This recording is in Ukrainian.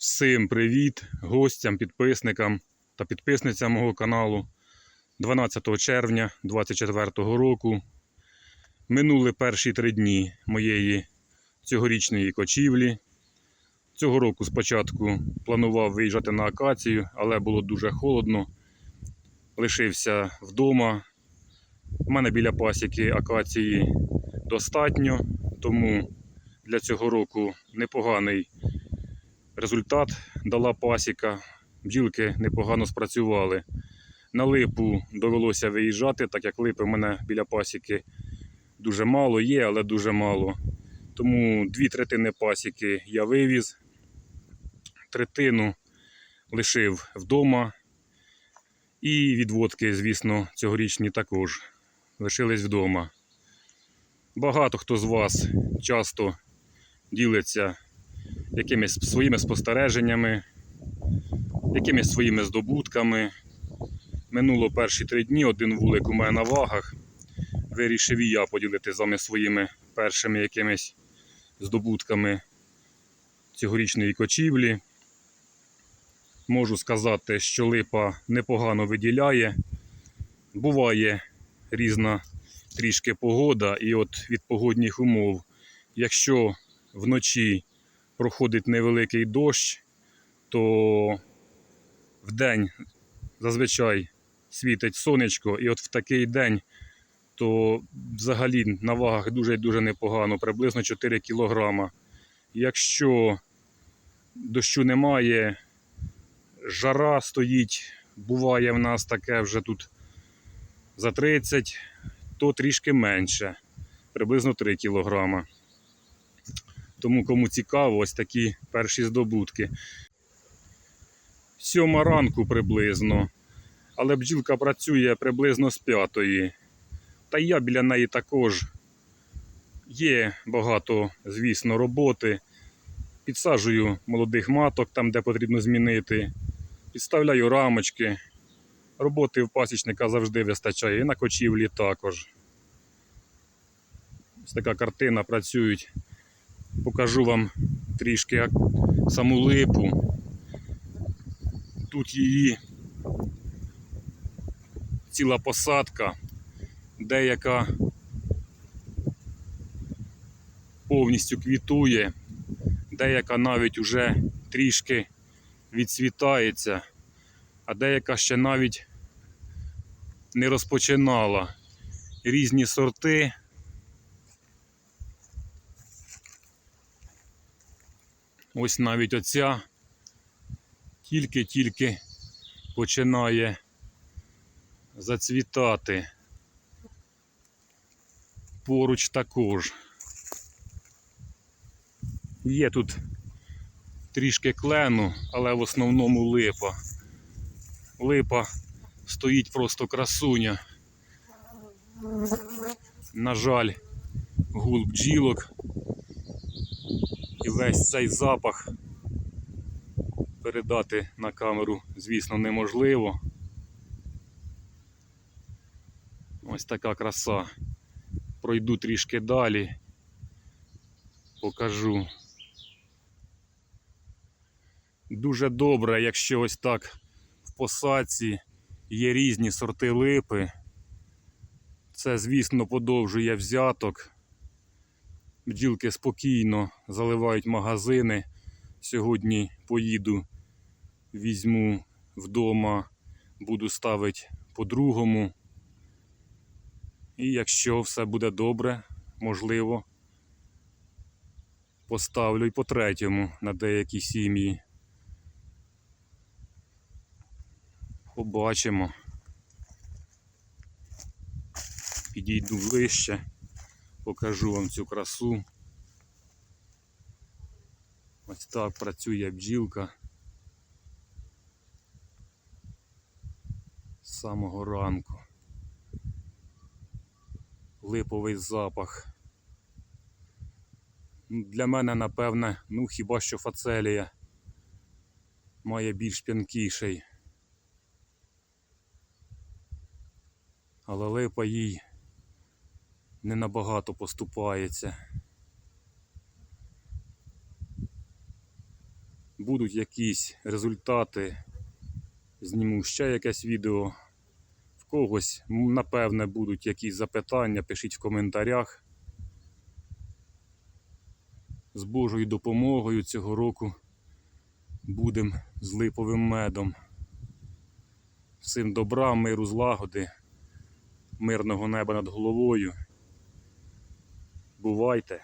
Всім привіт гостям, підписникам та підписницям мого каналу. 12 червня 2024 року минули перші три дні моєї цьогорічної кочівлі. Цього року спочатку планував виїжджати на акацію, але було дуже холодно. Лишився вдома. У мене біля пасіки акації достатньо, тому для цього року непоганий результат дала пасіка. Бджілки непогано спрацювали. На липу довелося виїжджати, так як липи в мене біля пасіки дуже мало є, але дуже мало. Тому дві третини пасіки я вивіз, третину лишив вдома. І відводки, звісно, цьогорічні також лишились вдома. Багато хто з вас часто ділиться якимись своїми спостереженнями, якимись своїми здобутками. Минуло перші три дні, один вулик у мене на вагах. Вирішив і я поділити з вами своїми першими якимись здобутками цьогорічної кочівлі. Можу сказати, що липа непогано виділяє. Буває різна трішки погода, і от від погодних умов, якщо вночі проходить невеликий дощ, то вдень зазвичай світить сонечко, і от в такий день то взагалі на вагах дуже дуже непогано, приблизно 4 кг. Якщо дощу немає, жара стоїть, буває в нас таке вже тут за 30, то трішки менше, приблизно 3 кілограма. Тому кому цікаво, ось такі перші здобутки. Сьома ранку приблизно. Але бджілка працює приблизно з п'ятої. Та я біля неї також. Є багато, звісно, роботи. Підсаджую молодих маток там, де потрібно змінити. Підставляю рамочки. Роботи в пасічника завжди вистачає. І на кочівлі також. Ось така картина працюють покажу вам трішки саму липу. Тут її ціла посадка, деяка повністю квітує, деяка навіть уже трішки відцвітається, а деяка ще навіть не розпочинала. Різні сорти. Ось навіть оця тільки-тільки починає зацвітати. Поруч також. Є тут трішки клену, але в основному липа. Липа стоїть просто красуня. На жаль, гул бджілок і весь цей запах передати на камеру, звісно, неможливо. Ось така краса. Пройду трішки далі, покажу. Дуже добре, якщо ось так в посадці є різні сорти липи. Це, звісно, подовжує взяток. Бджілки спокійно заливають магазини. Сьогодні поїду, візьму вдома, буду ставити по-другому. І якщо все буде добре, можливо, поставлю і по третьому на деякі сім'ї. Побачимо. Підійду ближче покажу вам цю красу. Ось так працює бджілка з самого ранку. Липовий запах. Для мене, напевне, ну хіба що фацелія має більш п'янкіший. Але липа їй не набагато поступається. будуть якісь результати, зніму ще якесь відео. В когось, напевне, будуть якісь запитання, пишіть в коментарях. З Божою допомогою цього року будемо з липовим медом. Всім добра, миру, злагоди, мирного неба над головою. Бувайте!